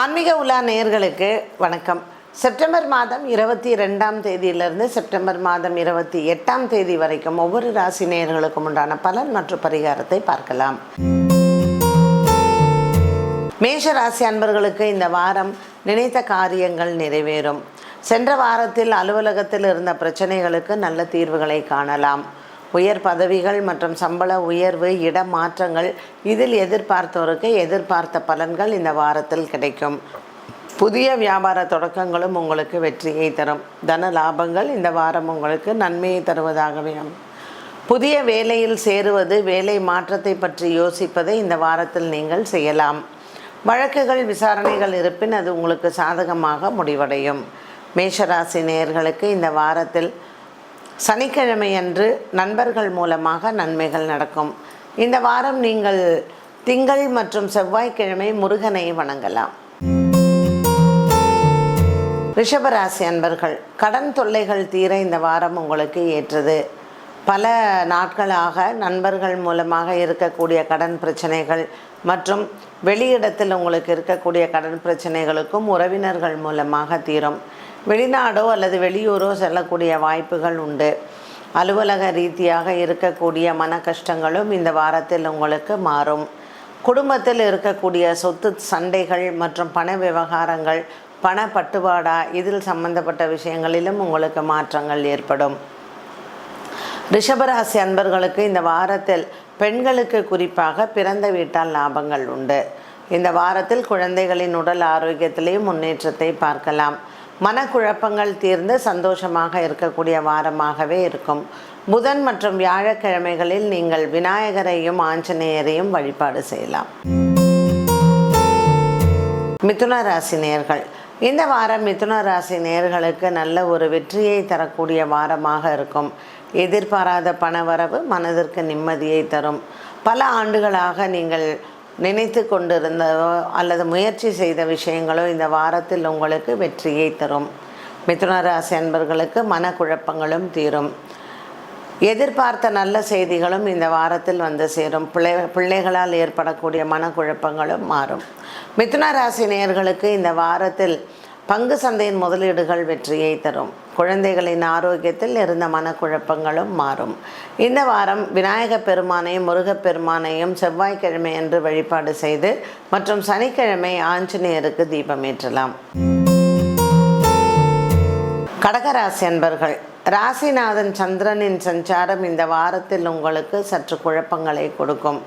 ஆன்மீக உலா நேயர்களுக்கு வணக்கம். செப்டம்பர் மாதம் இருபத்தி ரெண்டாம் தேதியிலிருந்து செப்டம்பர் மாதம் இருபத்தி எட்டாம் தேதி வரைக்கும் ஒவ்வொரு ராசி நேயர்களுக்கும் உண்டான பலன் மற்றும் பரிகாரத்தை பார்க்கலாம். மேஷ ராசி அன்பர்களுக்கு இந்த வாரம் நினைத்த காரியங்கள் நிறைவேறும். சென்ற வாரத்தில் அலுவலகத்தில் இருந்த பிரச்சனைகளுக்கு நல்ல தீர்வுகளை காணலாம். உயர் பதவிகள் மற்றும் சம்பள உயர்வு இடமாற்றங்கள் இதில் எதிர்பார்த்தோருக்கு எதிர்பார்த்த பலன்கள் இந்த வாரத்தில் கிடைக்கும். புதிய வியாபார தொடக்கங்களும் உங்களுக்கு வெற்றியை தரும். தன லாபங்கள் இந்த வாரம் உங்களுக்கு நன்மையை தருவதாகவே புதிய வேலையில் சேருவது வேலை மாற்றத்தை பற்றி யோசிப்பதை இந்த வாரத்தில் நீங்கள் செய்யலாம். வழக்குகள் விசாரணைகள் இருப்பின் அது உங்களுக்கு சாதகமாக முடிவடையும். மேஷராசி நேயர்களுக்கு இந்த வாரத்தில் சனிக்கிழமையன்று நண்பர்கள் மூலமாக நன்மைகள் நடக்கும். இந்த வாரம் நீங்கள் திங்கள் மற்றும் செவ்வாய்க்கிழமை முருகனை வணங்கலாம். ரிஷபராசி அன்பர்கள் கடன் தொல்லைகள் தீர இந்த வாரம் உங்களுக்கு ஏற்றது. பல நாட்களாக நண்பர்கள் மூலமாக இருக்கக்கூடிய கடன் பிரச்சனைகள் மற்றும் வெளியிடத்தில் உங்களுக்கு இருக்கக்கூடிய கடன் பிரச்சனைகளுக்கும் உறவினர்கள் மூலமாக தீரும். வெளிநாடோ அல்லது வெளியூரோ செல்லக்கூடிய வாய்ப்புகள் உண்டு. அலுவலக ரீதியாக இருக்கக்கூடிய மன கஷ்டங்களும் இந்த வாரத்தில் உங்களுக்கு மாறும். குடும்பத்தில் இருக்கக்கூடிய சொத்து சண்டைகள் மற்றும் பண விவகாரங்கள் பண பட்டுவாடா இதில் சம்பந்தப்பட்ட விஷயங்களிலும் உங்களுக்கு மாற்றங்கள் ஏற்படும். ரிஷபராசி அன்பர்களுக்கு இந்த வாரத்தில் பெண்களுக்கு குறிப்பாக பிறந்த வீட்டால் லாபங்கள் உண்டு. இந்த வாரத்தில் குழந்தைகளின் உடல் ஆரோக்கியத்திலேயும் முன்னேற்றத்தை பார்க்கலாம். மனக்குழப்பங்கள் தீர்ந்து சந்தோஷமாக இருக்கக்கூடிய வாரமாகவே இருக்கும். புதன் மற்றும் வியாழக்கிழமைகளில் நீங்கள் விநாயகரையும் ஆஞ்சநேயரையும் வழிபாடு செய்யலாம். மிதுன ராசி நேர்கள். இந்த வாரம் மிதுன ராசி நேர்களுக்கு நல்ல ஒரு வெற்றியை தரக்கூடிய வாரமாக இருக்கும். எதிர்பாராத பணவரவு மனதிற்கு நிம்மதியை தரும். பல ஆண்டுகளாக நீங்கள் நினைத்து கொண்டிருந்ததோ அல்லது முயற்சி செய்த விஷயங்களோ இந்த வாரத்தில் உங்களுக்கு வெற்றியை தரும். மிதுனராசி அன்பர்களுக்கு மனக்குழப்பங்களும் தீரும். எதிர்பார்த்த நல்ல செய்திகளும் இந்த வாரத்தில் வந்து சேரும். பிள்ளை பிள்ளைகளால் ஏற்படக்கூடிய மனக்குழப்பங்களும் மாறும். மிதுன ராசி நேயர்களுக்கு இந்த வாரத்தில் பங்கு சந்தையின் முதலீடுகள் வெற்றியை தரும். குழந்தைகளின் ஆரோக்கியத்தில் இருந்த மனக்குழப்பங்களும் மாறும். இந்த வாரம் விநாயக பெருமானையும் முருகப்பெருமானையும் செவ்வாய்க்கிழமை என்று வழிபாடு செய்து மற்றும் சனிக்கிழமை ஆஞ்சநேயருக்கு தீபம் ஏற்றலாம். கடகராசி அன்பர்கள் ராசிநாதன் சந்திரனின் சஞ்சாரம் இந்த வாரத்தில் உங்களுக்கு சற்று குழப்பங்களை கொடுக்கும்.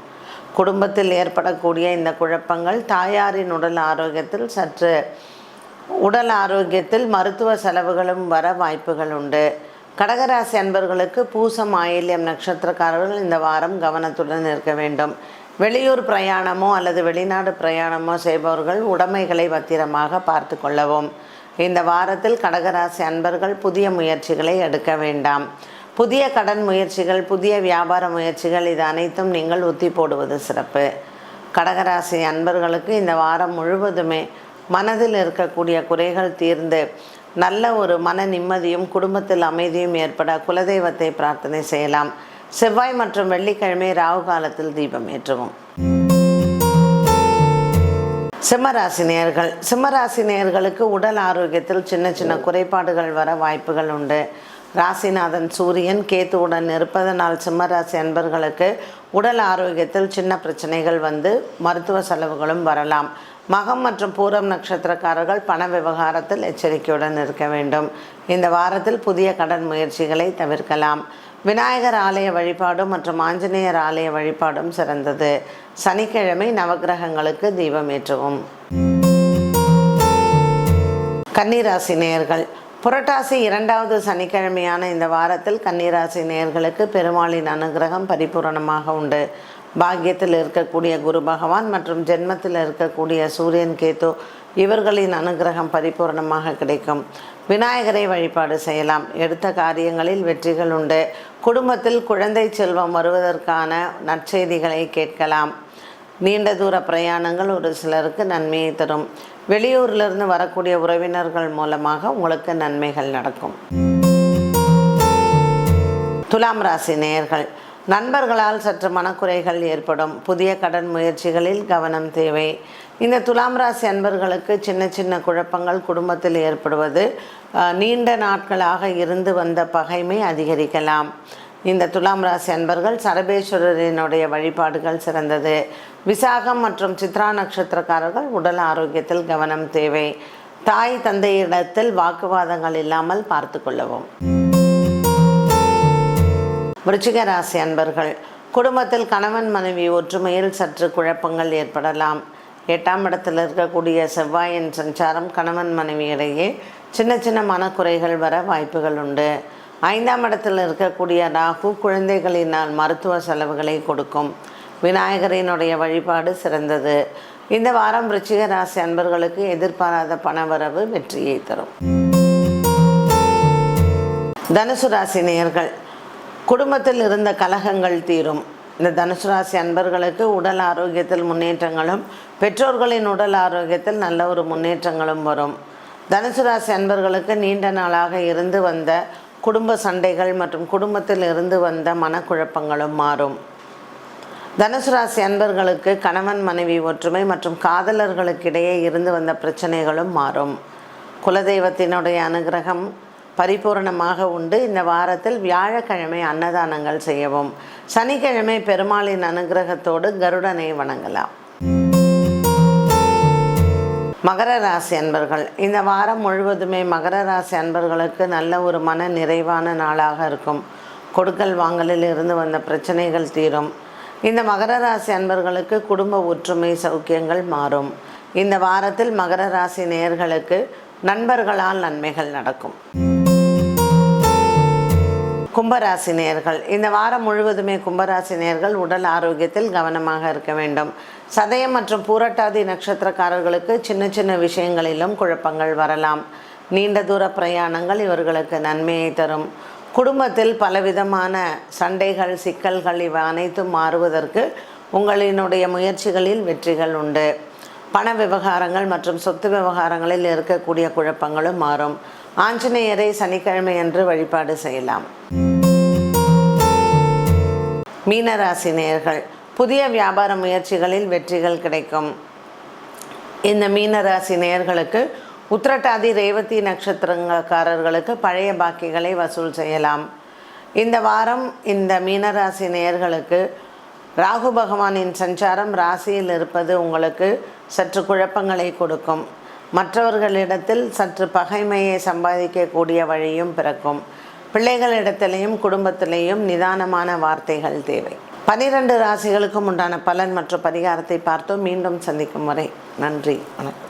குடும்பத்தில் ஏற்படக்கூடிய இந்த குழப்பங்கள் தாயாரின் உடல் ஆரோக்கியத்தில் சற்று உடல் ஆரோக்கியத்தில் மருத்துவ செலவுகளும் வர வாய்ப்புகள் உண்டு. கடகராசி அன்பர்களுக்கு பூசம் ஆயில்யம் நட்சத்திரக்காரர்கள் இந்த வாரம் கவனத்துடன் இருக்க வேண்டும். வெளியூர் பிரயாணமோ அல்லது வெளிநாடு பிரயாணமோ செய்பவர்கள் உடைமைகளை பத்திரமாக பார்த்து கொள்ளவும். இந்த வாரத்தில் கடகராசி அன்பர்கள் புதிய முயற்சிகளை எடுக்க வேண்டாம். புதிய கடன் முயற்சிகள் புதிய வியாபார முயற்சிகள் இது அனைத்தும் நீங்கள் ஒத்தி போடுவது சிறப்பு. கடகராசி அன்பர்களுக்கு இந்த வாரம் முழுவதுமே மனதில் இருக்கக்கூடிய குறைகள் தீர்ந்து நல்ல ஒரு மன நிம்மதியும் குடும்பத்தில் அமைதியும் ஏற்பட குலதெய்வத்தை பிரார்த்தனை செய்யலாம். செவ்வாய் மற்றும் வெள்ளிக்கிழமை ராகு காலத்தில் தீபம் ஏற்றுவோம். சிம்மராசி நேர்கள் சிம்மராசி நேர்களுக்கு உடல் ஆரோக்கியத்தில் சின்ன சின்ன குறைபாடுகள் வர வாய்ப்புகள் உண்டு. ராசிநாதன் சூரியன் கேத்துவுடன் இருப்பதனால் சிம்மராசி அன்பர்களுக்கு உடல் ஆரோக்கியத்தில் சின்ன பிரச்சனைகள் வந்து மருத்துவ செலவுகளும் வரலாம். மகம் மற்றும் பூரம் நட்சத்திரக்காரர்கள் பண விவகாரத்தில் எச்சரிக்கையுடன் இருக்க வேண்டும். இந்த வாரத்தில் புதிய கடன் முயற்சிகளை தவிர்க்கலாம். விநாயகர் ஆலய வழிபாடும் மற்றும் ஆஞ்சநேயர் ஆலய வழிபாடும் சிறந்தது. சனிக்கிழமை நவக்கிரகங்களுக்கு தீபம் ஏற்றவும். கன்னிராசி நேயர்கள். புரட்டாசி இரண்டாவது சனிக்கிழமையான இந்த வாரத்தில் கன்னிராசி நேயர்களுக்கு பெருமாளின் அனுகிரகம் பரிபூரணமாக உண்டு. பாக்கியத்தில் இருக்கக்கூடிய குரு பகவான் மற்றும் ஜென்மத்தில் இருக்கக்கூடிய சூரியன் கேத்து இவர்களின் அனுகிரகம் பரிபூரணமாக கிடைக்கும். விநாயகரை வழிபாடு செய்யலாம். எடுத்த காரியங்களில் வெற்றிகள் உண்டு. குடும்பத்தில் குழந்தை செல்வம் வருவதற்கான நற்செய்திகளை கேட்கலாம். நீண்ட தூர பிரயாணங்கள் ஒரு சிலருக்கு நன்மையை தரும். வெளியூரிலிருந்து வரக்கூடிய உறவினர்கள் மூலமாக உங்களுக்கு நன்மைகள் நடக்கும். துலாம் ராசி நேயர்கள் நண்பர்களால் சற்று மனக்குறைகள் ஏற்படும். புதிய கடன் முயற்சிகளில் கவனம் தேவை. இந்த துலாம் ராசி அன்பர்களுக்கு சின்ன சின்ன குழப்பங்கள் குடும்பத்தில் ஏற்படுவது நீண்ட நாட்களாக இருந்து வந்த பகைமை அதிகரிக்கலாம். இந்த துலாம் ராசி அன்பர்கள் சரபேஸ்வரரினுடைய வழிபாடுகள் சிறந்தது. விசாகம் மற்றும் சித்ரா நட்சத்திரக்காரர்கள் உடல் ஆரோக்கியத்தில் கவனம் தேவை. தாய் தந்தையிடத்தில் வாக்குவாதங்கள் இல்லாமல் பார்த்து கொள்ளவும். விருச்சிக ராசி அன்பர்கள் குடும்பத்தில் கணவன் மனைவி ஒற்றுமையில் சற்று குழப்பங்கள் ஏற்படலாம். எட்டாம் இடத்தில் இருக்கக்கூடிய செவ்வாயின் சஞ்சாரம் கணவன் மனைவி இடையே சின்ன சின்ன மனக்குறைகள் வர வாய்ப்புகள் உண்டு. ஐந்தாம் இடத்தில் இருக்கக்கூடிய ராகு குழந்தைகளினால் மருத்துவ செலவுகளை கொடுக்கும். விநாயகரினுடைய வழிபாடு சிறந்தது. இந்த வாரம் விருச்சிக ராசி அன்பர்களுக்கு எதிர்பாராத பணவரவு வெற்றியை தரும். தனுசு ராசி நேர்கள் குடும்பத்தில் இருந்த கலகங்கள் தீரும். இந்த தனுசு ராசி அன்பர்களுக்கு உடல் ஆரோக்கியத்தில் முன்னேற்றங்களும் பெற்றோர்களின் உடல் ஆரோக்கியத்தில் நல்ல ஒரு முன்னேற்றங்களும் வரும். தனுசு ராசி அன்பர்களுக்கு நீண்ட நாளாக இருந்து வந்த குடும்ப சண்டைகள் மற்றும் குடும்பத்தில் இருந்து வந்த மனக்குழப்பங்களும் மாறும். தனுசு ராசி அன்பர்களுக்கு கணவன் மனைவி ஒற்றுமை மற்றும் காதலர்களுக்கிடையே இருந்து வந்த பிரச்சனைகளும் மாறும். குலதெய்வத்தினுடைய அனுகிரகம் பரிபூரணமாக உண்டு. இந்த வாரத்தில் வியாழக்கிழமை அன்னதானங்கள் செய்யவும். சனிக்கிழமை பெருமாளின் அனுகிரகத்தோடு கருடனை வணங்கலாம். மகர ராசி அன்பர்கள் இந்த வாரம் முழுவதுமே மகர ராசி அன்பர்களுக்கு நல்ல ஒரு மன நிறைவான நாளாக இருக்கும். கொடுக்கல் வாங்கலில் இருந்து வந்த பிரச்சனைகள் தீரும். இந்த மகர ராசி அன்பர்களுக்கு குடும்ப ஒற்றுமை சௌக்கியங்கள் மாறும். இந்த வாரத்தில் மகர ராசி நேயர்களுக்கு நண்பர்களால் நன்மைகள் நடக்கும். கும்பராசி நேர்கள் இந்த வாரம் முழுவதுமே கும்பராசி நேர்கள் உடல் ஆரோக்கியத்தில் கவனமாக இருக்க வேண்டும். சதயம் மற்றும் பூரட்டாதி நட்சத்திரக்காரர்களுக்கு சின்ன சின்ன விஷயங்களிலும் குழப்பங்கள் வரலாம். நீண்ட தூர பிரயாணங்கள் இவர்களுக்கு நன்மையை தரும். குடும்பத்தில் பலவிதமான சண்டைகள் சிக்கல்கள் இவை அனைத்தும் மாறுவதற்கு உங்களினுடைய முயற்சிகளில் வெற்றிகள் உண்டு. பண விவகாரங்கள் மற்றும் சொத்து விவகாரங்களில் இருக்கக்கூடிய குழப்பங்களும் மாறும். ஆஞ்சநேயரை சனிக்கிழமை என்று வழிபாடு செய்யலாம். மீனராசி நேர்கள் புதிய வியாபார முயற்சிகளில் வெற்றிகள் கிடைக்கும். இந்த மீனராசி நேர்களுக்கு உத்திரட்டாதி ரேவதி நட்சத்திரக்காரர்களுக்கு பழைய பாக்கிகளை வசூல் செய்யலாம். இந்த வாரம் இந்த மீனராசி நேர்களுக்கு ராகு பகவானின் சஞ்சாரம் ராசியில் இருப்பது உங்களுக்கு சற்று குழப்பங்களை கொடுக்கும். மற்றவர்களிடத்தில் சற்று பகைமையை சம்பாதிக்கக்கூடிய வழியும் பிறக்கும். பிள்ளைகளிடத்திலையும் குடும்பத்திலையும் நிதானமான வார்த்தைகள் தேவை. பனிரெண்டு ராசிகளுக்கும் உண்டான பலன் மற்றும் பரிகாரத்தை பார்த்தோம். மீண்டும் சந்திக்கும் வரை நன்றி வணக்கம்.